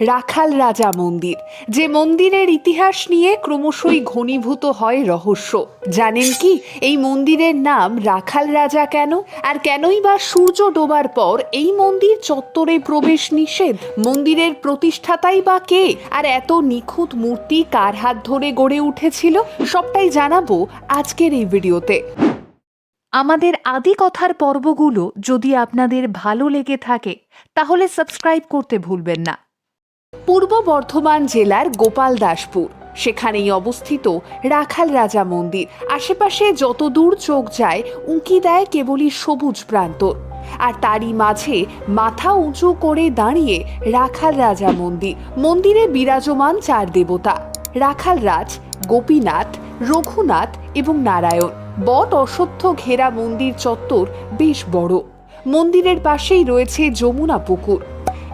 রাখাল রাজা মন্দির, যে মন্দিরের ইতিহাস নিয়ে ক্রমশই ঘনীভূত হয় রহস্য। জানেন কি, এই মন্দিরের নাম রাখাল রাজা কেন? আর কেনই বা সূর্য ডোবার পর এই মন্দির চত্বরে প্রবেশ নিষেধ? মন্দিরের প্রতিষ্ঠাতাই বা কে? আর এত নিখুঁত মূর্তি কার হাত ধরে গড়ে উঠেছিল? সবটাই জানাব আজকের এই ভিডিওতে। আমাদের আদি কথার পর্বগুলো যদি আপনাদের ভালো লেগে থাকে, তাহলে সাবস্ক্রাইব করতে ভুলবেন না। পূর্ব বর্ধমান জেলার গোপাল দাসপুর। সেখানেই অবস্থিত রাখাল রাজা মন্দির। আশেপাশে যত দূর চোখ যায়, উঁকি দেয় কেবলই সবুজ প্রান্তর। আর তারই মাঝে মাথা উঁচু করে দাঁড়িয়ে রাখাল রাজা মন্দির। মন্দিরে বিরাজমান চার দেবতা, রাখাল রাজ, গোপীনাথ, রঘুনাথ এবং নারায়ণ। বট অশ্বত্থ ঘেরা মন্দির চত্বর বেশ বড়। মন্দিরের পাশেই রয়েছে যমুনা পুকুর।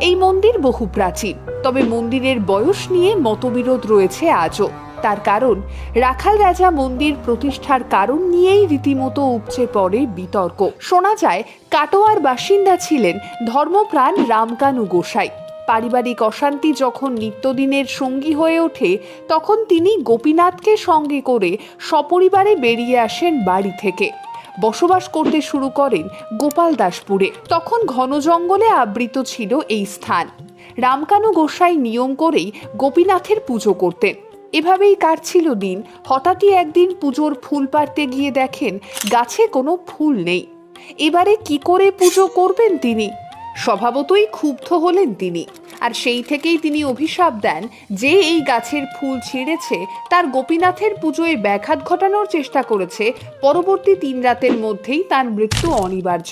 এই মন্দির বহু প্রাচীন, তবে মন্দিরের বয়স নিয়ে মতবিরোধ রয়েছে আজও। তার কারণ, রাখাল রাজা মন্দির প্রতিষ্ঠার কারণ নিয়েই রীতিমতো উপচে পড়ে বিতর্ক। শোনা যায়, কাটোয়ার বাসিন্দা ছিলেন ধর্মপ্রাণ রামকানু গোসাই। পারিবারিক অশান্তি যখন নিত্যদিনের সঙ্গী হয়ে ওঠে, তখন তিনি গোপীনাথকে সঙ্গে করে সপরিবারে বেরিয়ে আসেন বাড়ি থেকে। বসবাস করতে শুরু করেন গোপালদাসপুরে তখন ঘন জঙ্গলে আবৃত ছিল এই স্থান। রামকানু গোসাই নিয়ম করেই গোপীনাথের পুজো করতেন। এভাবেই কাটছিল দিন। হঠাৎই একদিন পুজোর ফুল পাড়তে গিয়ে দেখেন গাছে কোনো ফুল নেই। এবারে কি করে পুজো করবেন তিনি? স্বভাবতই ক্ষুব্ধ হলেন তিনি। আর সেই থেকেই তিনি অভিশাপ দেন যে এই গাছের ফুল ছিঁড়েছে, তার গোপীনাথের পুজোয় ব্যাঘাত ঘটানোর চেষ্টা করেছে, পরবর্তী তিন রাতের মধ্যেই তার মৃত্যু অনিবার্য।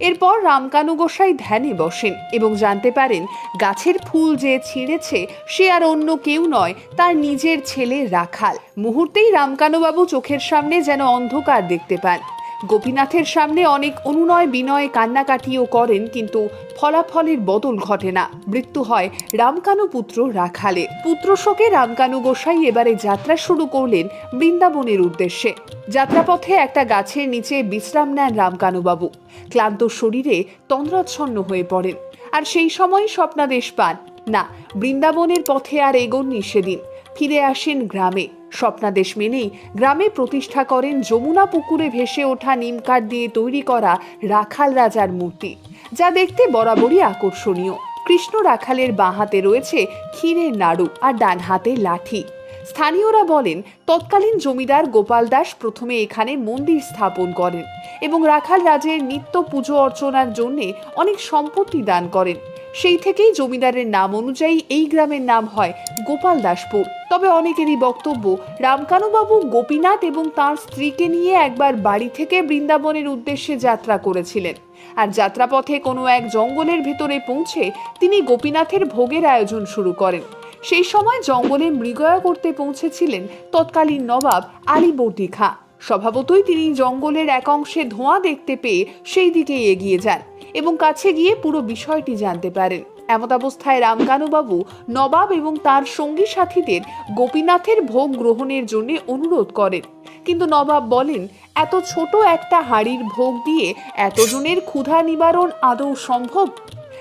এরপর রামকানু গোসাই ধ্যানে বসেন এবং জানতে পারেন গাছের ফুল যে ছিঁড়েছে, সে আর অন্য কেউ নয়, তার নিজের ছেলে রাখাল। মুহূর্তেই রামকানুবাবু চোখের সামনে যেন অন্ধকার দেখতে পান। গোপীনাথের সামনে অনেক অনুনয় বিনয় কান্নাকাটিও করেন, কিন্তু ফলাফলের বদল ঘটে না। মৃত্যু হয় রামকানু পুত্র রাখালে। পুত্র শোকে রামকানু গোসাই এবারে যাত্রা শুরু করলেন বৃন্দাবনের উদ্দেশ্যে। যাত্রাপথে একটা গাছের নিচে বিশ্রাম নেন রামকানুবাবু। ক্লান্ত শরীরে তন্দ্রাচ্ছন্ন হয়ে পড়েন। আর সেই সময় স্বপ্নাদেশ পান। না, বৃন্দাবনের পথে আর এগোননি সেদিন। ফিরে আসেন গ্রামে। স্বপ্নাদেশ মেনেই গ্রামে প্রতিষ্ঠা করেন যমুনা পুকুরে ভেসে ওঠা নিমকাঠ দিয়ে তৈরি করা রাখাল রাজার মূর্তি, যা দেখতে বরাবরই আকর্ষণীয়। কৃষ্ণ রাখালের বাঁ হাতে রয়েছে ক্ষীরের নাড়ু আর ডান হাতে লাঠি। স্থানীয়রা বলেন, তৎকালীন জমিদার গোপাল দাস প্রথমে এখানে মন্দির স্থাপন করেন এবং রাখাল রাজের নিত্য পুজো অর্চনার জন্য অনেক সম্পত্তি দান করেন। সেই থেকেই জমিদারের নাম অনুযায়ী এই গ্রামের নাম হয় গোপাল দাসপুর। তবে অনেকেরই বক্তব্য, রামকানুবাবু গোপীনাথ এবং তার স্ত্রীকে নিয়ে একবার বাড়ি থেকে বৃন্দাবনের উদ্দেশ্যে যাত্রা করেছিলেন। আর যাত্রাপথে কোনো এক জঙ্গলের ভেতরে পৌঁছে তিনি গোপীনাথের ভোগের আয়োজন শুরু করেন। সেই সময় জঙ্গলে মৃগয়া করতে পৌঁছেছিলেন তৎকালীন নবাব আলীবর্দী খাঁ। স্বভাবতই তিনি জঙ্গলের এক অংশে ধোঁয়া দেখতে পেয়ে সেই দিকে এগিয়ে যান এবং কাছে গিয়ে পুরো বিষয়টি জানতে পারেন। এমতাবস্থায় রামকানুবাবু, নবাব এবং তার সঙ্গী সাথীদের গোপীনাথের ভোগ গ্রহণের জন্য অনুরোধ করেন। কিন্তু নবাব বলেন, এত ছোট একটা হাড়ির ভোগ দিয়ে এতজনের ক্ষুধা নিবারণ আদৌ সম্ভব?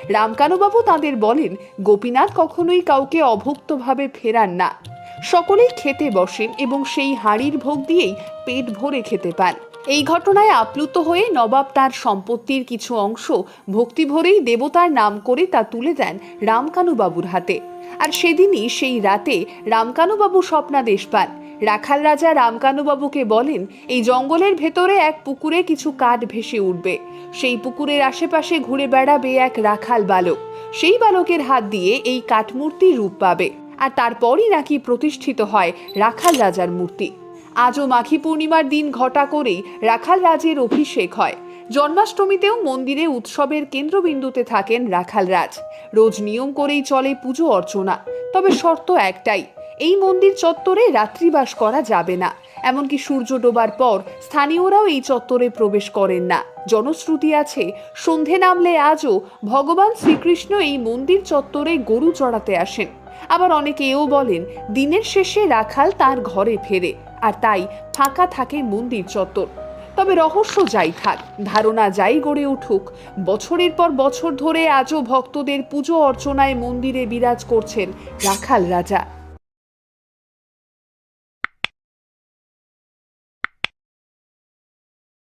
রামকানুবাবু তাদের বলেন, গোপীনাথ কখনোই কাউকে অভুক্তভাবে ফেরান না। সকলেই খেতে বসেন এবং সেই হাঁড়ির ভোগ দিয়েই পেট ভরে খেতে পান। এই ঘটনায় আপ্লুত হয়ে নবাব তার সম্পত্তির কিছু অংশ ভক্তি ভরেই দেবতার নাম করে তা তুলে দেন রামকানুবাবুর হাতে। আর সেদিনই সেই রাতে রামকানুবাবু স্বপ্নাদেশ পান। রাখাল রাজা রামকানুবাবুকে বলেন, এই জঙ্গলের ভেতরে এক পুকুরে কিছু কাঠ ভেসে উঠবে। সেই পুকুরের আশেপাশে ঘুরে বেড়াবে এক রাখাল বালক। সেই বালকের হাত দিয়ে এই কাঠমূর্তি রূপ পাবে। আর তারপরই নাকি প্রতিষ্ঠিত হয় রাখাল রাজার মূর্তি। আজও মাঘী পূর্ণিমার দিন ঘটা করেই রাখাল রাজের অভিষেক হয়। জন্মাষ্টমীতেও মন্দিরে উৎসবের কেন্দ্রবিন্দুতে থাকেন রাখাল রাজ। রোজ নিয়ম করেই চলে পুজো অর্চনা, তবে শর্ত একটাই, এই মন্দির চত্বরে রাত্রিবাস করা যাবে না। এমনকি সূর্য ডোবার পর স্থানীয়রাও এই চত্বরে প্রবেশ করেন না। জনশ্রুতি আছে, সন্ধে নামলে আজও ভগবান শ্রীকৃষ্ণ এই মন্দির চত্বরে গরু চড়াতে আসেন। আবার অনেকে এও বলেন, দিনের শেষে রাখাল তার ঘরে ফেরে। আর তাই ফাঁকা থাকে মন্দির চত্বর। তবে রহস্য যাই থাক, ধারণা যাই গড়ে উঠুক, বছরের পর বছর ধরে আজও ভক্তদের পুজো অর্চনায় মন্দিরে বিরাজ করছেন রাখাল রাজা।